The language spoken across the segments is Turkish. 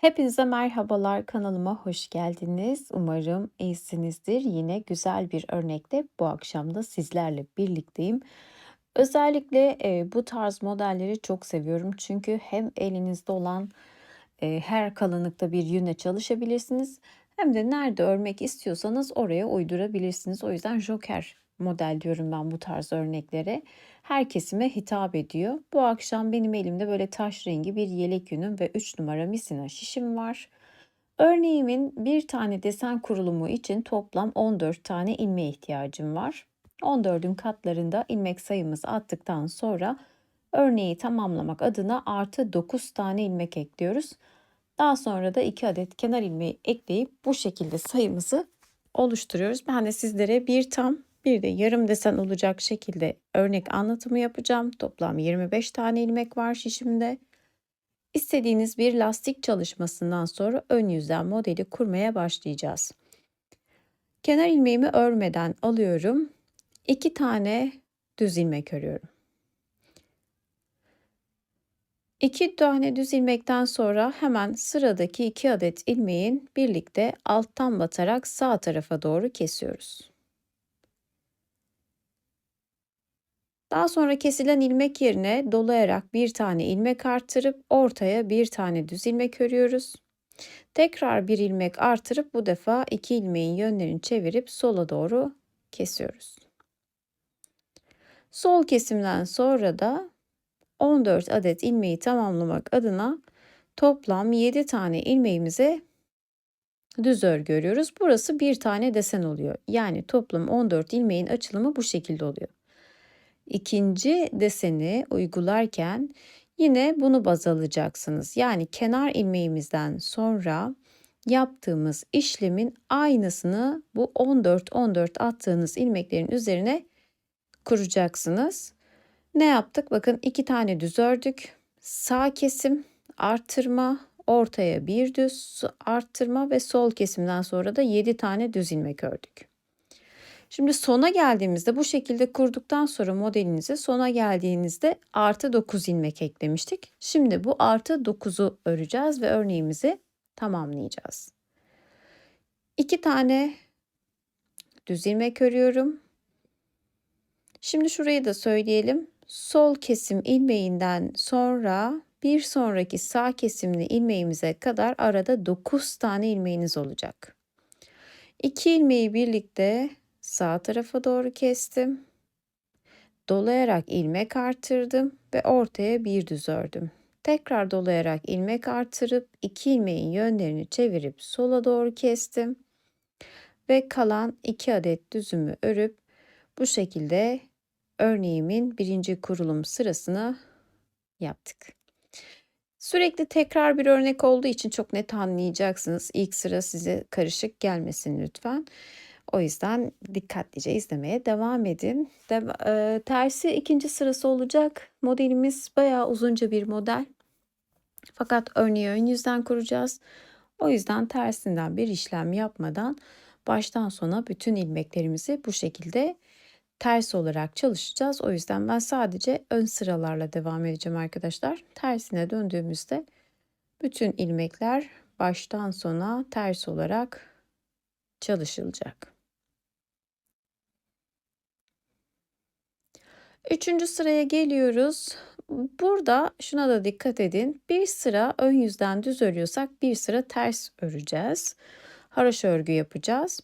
Hepinize merhabalar, kanalıma hoş geldiniz. Umarım iyisinizdir. Yine güzel bir örnekle bu akşam da sizlerle birlikteyim. Özellikle, eee, bu tarz modelleri çok seviyorum. Çünkü hem elinizde olan, eee, her kalınlıkta bir yünle çalışabilirsiniz hem de nerede örmek istiyorsanız oraya uydurabilirsiniz. O yüzden joker model diyorum ben bu tarz örneklere. Her kesime hitap ediyor. Bu akşam benim elimde böyle taş rengi bir yelek yünüm ve 3 numara misina şişim var. Örneğimin bir tane desen kurulumu için toplam 14 tane ilmeğe ihtiyacım var. 14'ün katlarında ilmek sayımızı attıktan sonra örneği tamamlamak adına artı 9 tane ilmek ekliyoruz. Daha sonra da 2 adet kenar ilmeği ekleyip bu şekilde sayımızı oluşturuyoruz. Ben de sizlere bir tam bir de yarım desen olacak şekilde örnek anlatımı yapacağım. Toplam 25 tane ilmek var şişimde. İstediğiniz bir lastik çalışmasından sonra ön yüzden modeli kurmaya başlayacağız. Kenar ilmeğimi örmeden alıyorum. 2 tane düz ilmek örüyorum. 2 tane düz ilmekten sonra hemen sıradaki 2 adet ilmeğin birlikte alttan batarak sağ tarafa doğru kesiyoruz. Daha sonra kesilen ilmek yerine dolayarak bir tane ilmek artırıp ortaya bir tane düz ilmek örüyoruz. Tekrar bir ilmek artırıp bu defa iki ilmeğin yönlerini çevirip sola doğru kesiyoruz. Sol kesimden sonra da 14 adet ilmeği tamamlamak adına toplam 7 tane ilmeğimize düz örgü örüyoruz. Burası bir tane desen oluyor. Yani toplam 14 ilmeğin açılımı bu şekilde oluyor. İkinci deseni uygularken yine bunu baz alacaksınız. Yani kenar ilmeğimizden sonra yaptığımız işlemin aynısını bu 14 14 attığınız ilmeklerin üzerine kuracaksınız. Ne yaptık? Bakın iki tane düz ördük. Sağ kesim artırma, ortaya bir düz arttırma ve sol kesimden sonra da 7 tane düz ilmek ördük. Şimdi sona geldiğimizde bu şekilde kurduktan sonra modelinizi sona geldiğinizde artı 9 ilmek eklemiştik. Şimdi bu artı 9'u öreceğiz ve örneğimizi tamamlayacağız. 2 tane düz ilmek örüyorum. Şimdi şurayı da söyleyelim. Sol kesim ilmeğinden sonra bir sonraki sağ kesimli ilmeğimize kadar arada 9 tane ilmeğiniz olacak. 2 ilmeği birlikte Sağ tarafa doğru kestim. Dolayarak ilmek artırdım ve ortaya bir düz ördüm. Tekrar dolayarak ilmek artırıp iki ilmeğin yönlerini çevirip sola doğru kestim. Ve kalan iki adet düzümü örüp bu şekilde örneğimin birinci kurulum sırasını yaptık. Sürekli tekrar bir örnek olduğu için çok net anlayacaksınız. İlk sıra size karışık gelmesin lütfen. O yüzden dikkatlice izlemeye devam edin. De, e, tersi ikinci sırası olacak. Modelimiz bayağı uzunca bir model. Fakat örneği ön yüzden kuracağız. O yüzden tersinden bir işlem yapmadan baştan sona bütün ilmeklerimizi bu şekilde ters olarak çalışacağız. O yüzden ben sadece ön sıralarla devam edeceğim arkadaşlar. Tersine döndüğümüzde bütün ilmekler baştan sona ters olarak çalışılacak. Üçüncü sıraya geliyoruz. Burada şuna da dikkat edin. Bir sıra ön yüzden düz örüyorsak bir sıra ters öreceğiz. Haroşa örgü yapacağız.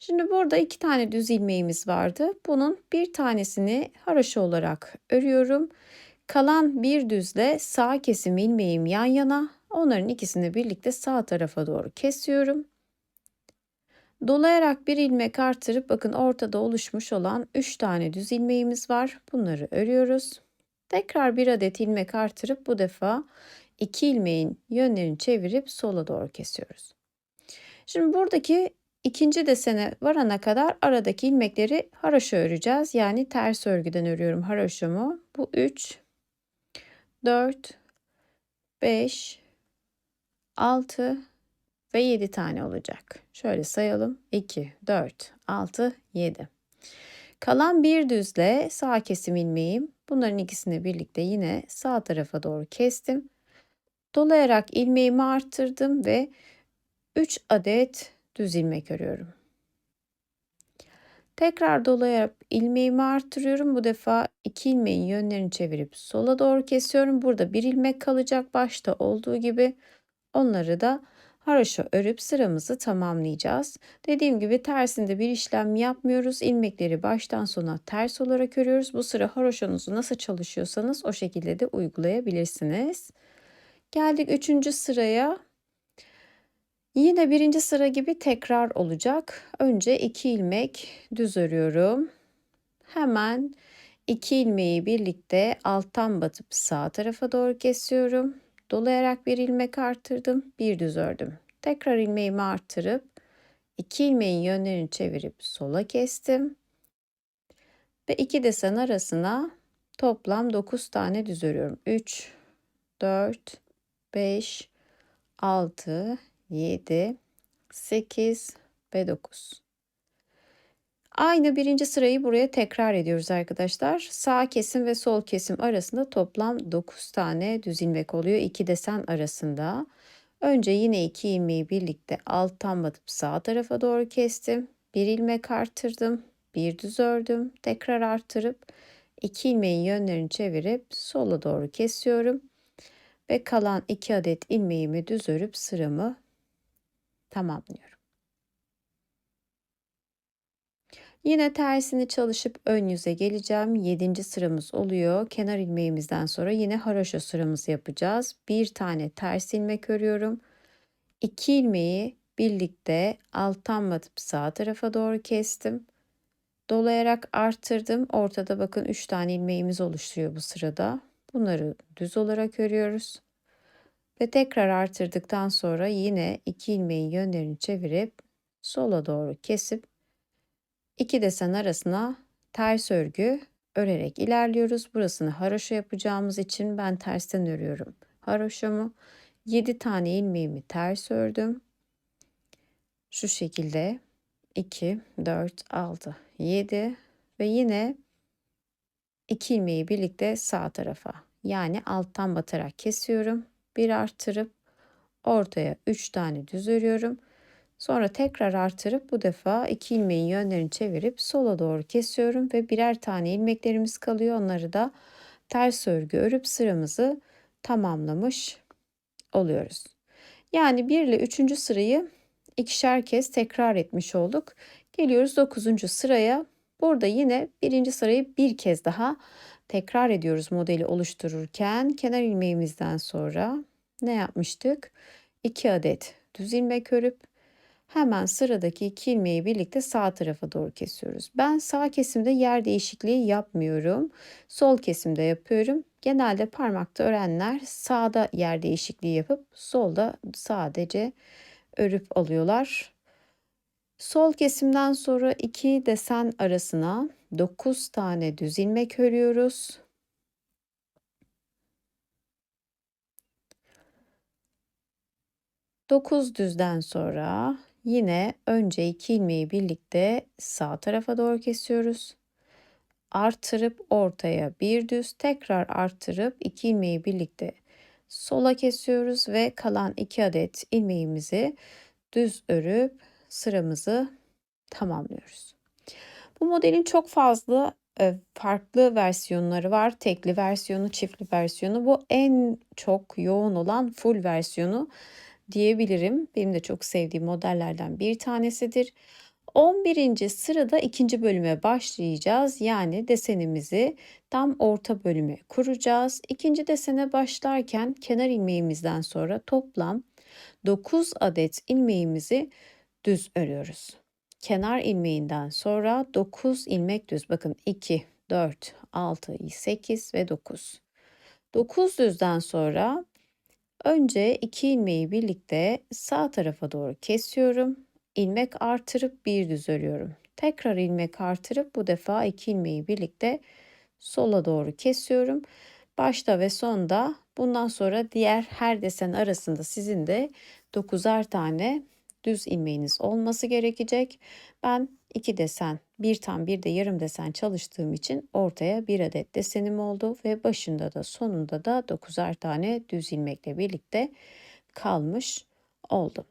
Şimdi burada iki tane düz ilmeğimiz vardı. Bunun bir tanesini haroşa olarak örüyorum. Kalan bir düzle sağ kesim ilmeğim yan yana. Onların ikisini birlikte sağ tarafa doğru kesiyorum. Dolayarak bir ilmek artırıp bakın ortada oluşmuş olan 3 tane düz ilmeğimiz var. Bunları örüyoruz. Tekrar bir adet ilmek artırıp bu defa 2 ilmeğin yönlerini çevirip sola doğru kesiyoruz. Şimdi buradaki ikinci desene varana kadar aradaki ilmekleri haroşa öreceğiz. Yani ters örgüden örüyorum haroşamı. Bu 3, 4, 5, 6, ve 7 tane olacak. Şöyle sayalım. 2, 4, 6, 7. Kalan bir düzle sağ kesim ilmeğim. Bunların ikisini birlikte yine sağ tarafa doğru kestim. Dolayarak ilmeğimi arttırdım ve 3 adet düz ilmek örüyorum. Tekrar dolayarak ilmeğimi arttırıyorum. Bu defa iki ilmeğin yönlerini çevirip sola doğru kesiyorum. Burada bir ilmek kalacak başta olduğu gibi. Onları da haroşa örüp sıramızı tamamlayacağız. Dediğim gibi tersinde bir işlem yapmıyoruz. İlmekleri baştan sona ters olarak örüyoruz. Bu sıra haroşonuzu nasıl çalışıyorsanız o şekilde de uygulayabilirsiniz. Geldik üçüncü sıraya. Yine birinci sıra gibi tekrar olacak. Önce iki ilmek düz örüyorum. Hemen iki ilmeği birlikte alttan batıp sağ tarafa doğru kesiyorum. Dolayarak bir ilmek arttırdım, bir düz ördüm. Tekrar ilmeğimi arttırıp iki ilmeğin yönlerini çevirip sola kestim. Ve iki desen arasına toplam 9 tane düz örüyorum. 3, 4, 5, 6, 7, 8 ve 9. Aynı birinci sırayı buraya tekrar ediyoruz arkadaşlar. Sağ kesim ve sol kesim arasında toplam 9 tane düz ilmek oluyor. iki desen arasında. Önce yine iki ilmeği birlikte alttan batıp sağ tarafa doğru kestim. Bir ilmek artırdım. Bir düz ördüm. Tekrar artırıp iki ilmeğin yönlerini çevirip sola doğru kesiyorum. Ve kalan iki adet ilmeğimi düz örüp sıramı tamamlıyorum. Yine tersini çalışıp ön yüze geleceğim. 7. sıramız oluyor. Kenar ilmeğimizden sonra yine haroşa sıramızı yapacağız. Bir tane ters ilmek örüyorum. 2 ilmeği birlikte alttan batıp sağ tarafa doğru kestim. Dolayarak arttırdım. Ortada bakın 3 tane ilmeğimiz oluşturuyor bu sırada. Bunları düz olarak örüyoruz. Ve tekrar artırdıktan sonra yine iki ilmeğin yönlerini çevirip sola doğru kesip iki desen arasına ters örgü örerek ilerliyoruz. Burasını haroşa yapacağımız için ben tersten örüyorum. Haroşamı 7 tane ilmeğimi ters ördüm. Şu şekilde 2, 4, 6, 7 ve yine 2 ilmeği birlikte sağ tarafa yani alttan batarak kesiyorum bir artırıp ortaya 3 tane düz örüyorum. Sonra tekrar artırıp bu defa iki ilmeğin yönlerini çevirip sola doğru kesiyorum ve birer tane ilmeklerimiz kalıyor. Onları da ters örgü örüp sıramızı tamamlamış oluyoruz. Yani 1 ile 3. sırayı ikişer kez tekrar etmiş olduk. Geliyoruz 9. sıraya. Burada yine birinci sırayı bir kez daha tekrar ediyoruz modeli oluştururken. Kenar ilmeğimizden sonra ne yapmıştık? 2 adet düz ilmek örüp hemen sıradaki iki ilmeği birlikte sağ tarafa doğru kesiyoruz. Ben sağ kesimde yer değişikliği yapmıyorum. Sol kesimde yapıyorum. Genelde parmakta örenler sağda yer değişikliği yapıp solda sadece örüp alıyorlar. Sol kesimden sonra iki desen arasına 9 tane düz ilmek örüyoruz. Dokuz düzden sonra yine önce iki ilmeği birlikte sağ tarafa doğru kesiyoruz. Artırıp ortaya bir düz tekrar artırıp iki ilmeği birlikte sola kesiyoruz ve kalan iki adet ilmeğimizi düz örüp sıramızı tamamlıyoruz. Bu modelin çok fazla e, farklı versiyonları var. Tekli versiyonu, çiftli versiyonu. Bu en çok yoğun olan full versiyonu diyebilirim. Benim de çok sevdiğim modellerden bir tanesidir. 11. sırada ikinci bölüme başlayacağız. Yani desenimizi tam orta bölüme kuracağız. İkinci desene başlarken kenar ilmeğimizden sonra toplam 9 adet ilmeğimizi düz örüyoruz. Kenar ilmeğinden sonra 9 ilmek düz. Bakın 2, 4, 6, 8 ve 9. 9 düzden sonra önce 2 ilmeği birlikte sağ tarafa doğru kesiyorum. İlmek artırıp bir düz örüyorum. Tekrar ilmek artırıp bu defa 2 ilmeği birlikte sola doğru kesiyorum. Başta ve sonda bundan sonra diğer her desen arasında sizin de 9'ar tane düz ilmeğiniz olması gerekecek. Ben 2 desen, bir tam bir de yarım desen çalıştığım için ortaya bir adet desenim oldu ve başında da sonunda da 9'ar tane düz ilmekle birlikte kalmış oldu.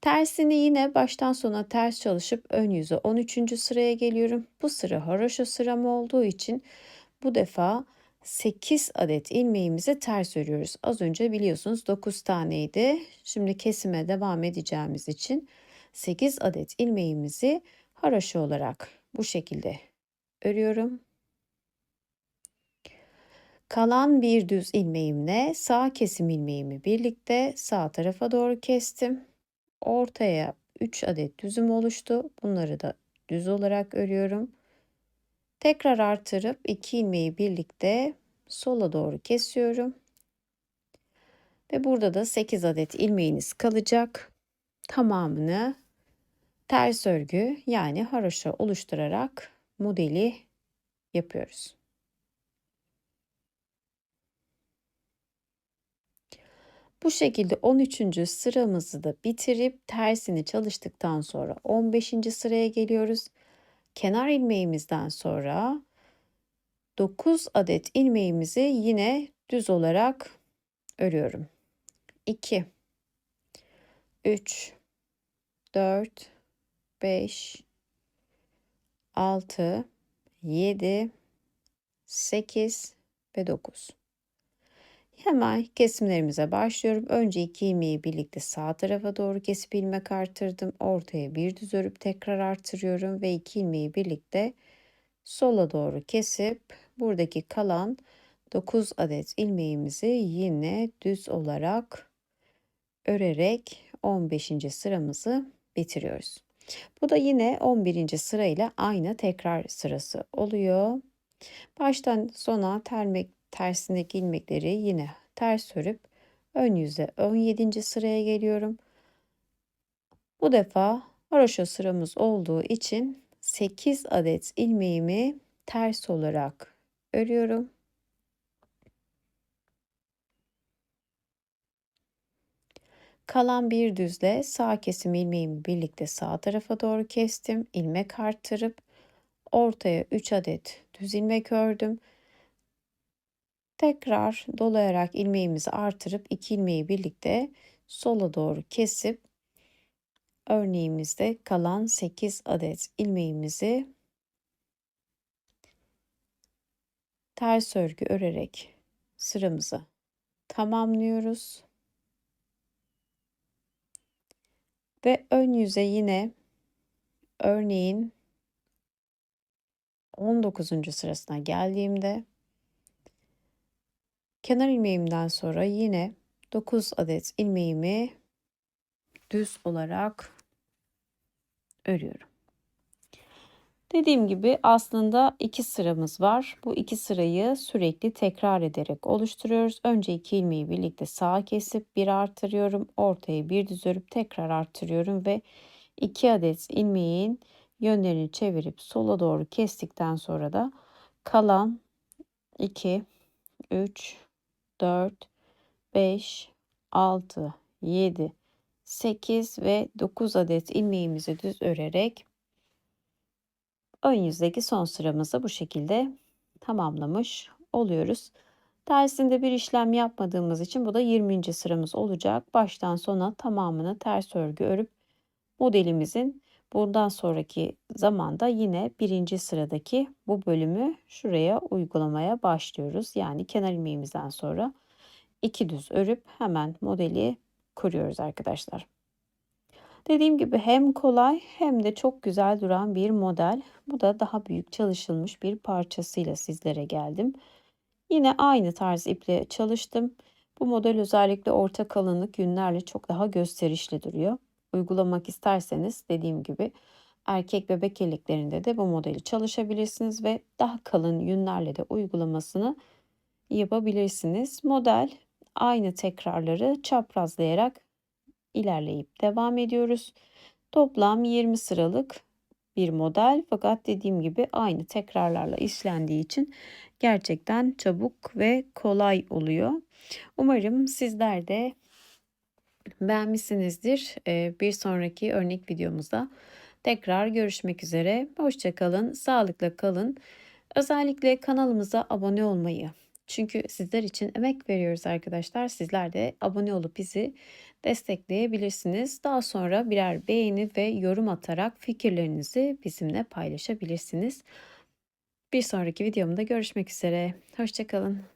Tersini yine baştan sona ters çalışıp ön yüze 13. sıraya geliyorum. Bu sıra haroşa sıram olduğu için bu defa 8 adet ilmeğimizi ters örüyoruz. Az önce biliyorsunuz 9 taneydi. Şimdi kesime devam edeceğimiz için 8 adet ilmeğimizi haroşa olarak bu şekilde örüyorum. Kalan bir düz ilmeğimle sağ kesim ilmeğimi birlikte sağ tarafa doğru kestim. Ortaya 3 adet düzüm oluştu. Bunları da düz olarak örüyorum. Tekrar artırıp 2 ilmeği birlikte sola doğru kesiyorum. Ve burada da 8 adet ilmeğiniz kalacak. Tamamını ters örgü yani haroşa oluşturarak modeli yapıyoruz. Bu şekilde 13. sıramızı da bitirip tersini çalıştıktan sonra 15. sıraya geliyoruz. Kenar ilmeğimizden sonra 9 adet ilmeğimizi yine düz olarak örüyorum. 2 3 4 5 6 7 8 ve 9. Hemen kesimlerimize başlıyorum. Önce iki ilmeği birlikte sağ tarafa doğru kesip ilmek artırdım. Ortaya bir düz örüp tekrar artırıyorum ve iki ilmeği birlikte sola doğru kesip buradaki kalan 9 adet ilmeğimizi yine düz olarak örerek 15. sıramızı bitiriyoruz. Bu da yine 11. sırayla aynı tekrar sırası oluyor. Baştan sona termek tersindeki ilmekleri yine ters örüp ön yüze 17. sıraya geliyorum. Bu defa haroşa sıramız olduğu için 8 adet ilmeğimi ters olarak örüyorum. Kalan bir düzle sağ kesim ilmeğimi birlikte sağ tarafa doğru kestim. ilmek arttırıp ortaya 3 adet düz ilmek ördüm. Tekrar dolayarak ilmeğimizi artırıp iki ilmeği birlikte sola doğru kesip örneğimizde kalan 8 adet ilmeğimizi ters örgü örerek sıramızı tamamlıyoruz. Ve ön yüze yine örneğin 19. sırasına geldiğimde kenar ilmeğimden sonra yine 9 adet ilmeğimi düz olarak örüyorum. Dediğim gibi aslında iki sıramız var. Bu iki sırayı sürekli tekrar ederek oluşturuyoruz. Önce iki ilmeği birlikte sağa kesip bir artırıyorum. Ortaya bir düz örüp tekrar artırıyorum ve iki adet ilmeğin yönlerini çevirip sola doğru kestikten sonra da kalan 2, 3, 4, 5, 6, 7, 8 ve 9 adet ilmeğimizi düz örerek ön yüzdeki son sıramızı bu şekilde tamamlamış oluyoruz. Tersinde bir işlem yapmadığımız için bu da 20. sıramız olacak. Baştan sona tamamını ters örgü örüp modelimizin bundan sonraki zamanda yine birinci sıradaki bu bölümü şuraya uygulamaya başlıyoruz. Yani kenar ilmeğimizden sonra iki düz örüp hemen modeli kuruyoruz arkadaşlar. Dediğim gibi hem kolay hem de çok güzel duran bir model. Bu da daha büyük çalışılmış bir parçasıyla sizlere geldim. Yine aynı tarz iple çalıştım. Bu model özellikle orta kalınlık yünlerle çok daha gösterişli duruyor. Uygulamak isterseniz dediğim gibi erkek bebek yeleklerinde de bu modeli çalışabilirsiniz ve daha kalın yünlerle de uygulamasını yapabilirsiniz. Model aynı tekrarları çaprazlayarak ilerleyip devam ediyoruz. Toplam 20 sıralık bir model fakat dediğim gibi aynı tekrarlarla işlendiği için gerçekten çabuk ve kolay oluyor. Umarım sizler de beğenmişsinizdir. Bir sonraki örnek videomuzda Tekrar görüşmek üzere. Hoşça kalın, sağlıkla kalın. Özellikle kanalımıza abone olmayı, çünkü sizler için emek veriyoruz arkadaşlar. Sizler de abone olup bizi destekleyebilirsiniz. Daha sonra birer beğeni ve yorum atarak fikirlerinizi bizimle paylaşabilirsiniz. Bir sonraki videomda görüşmek üzere. Hoşça kalın.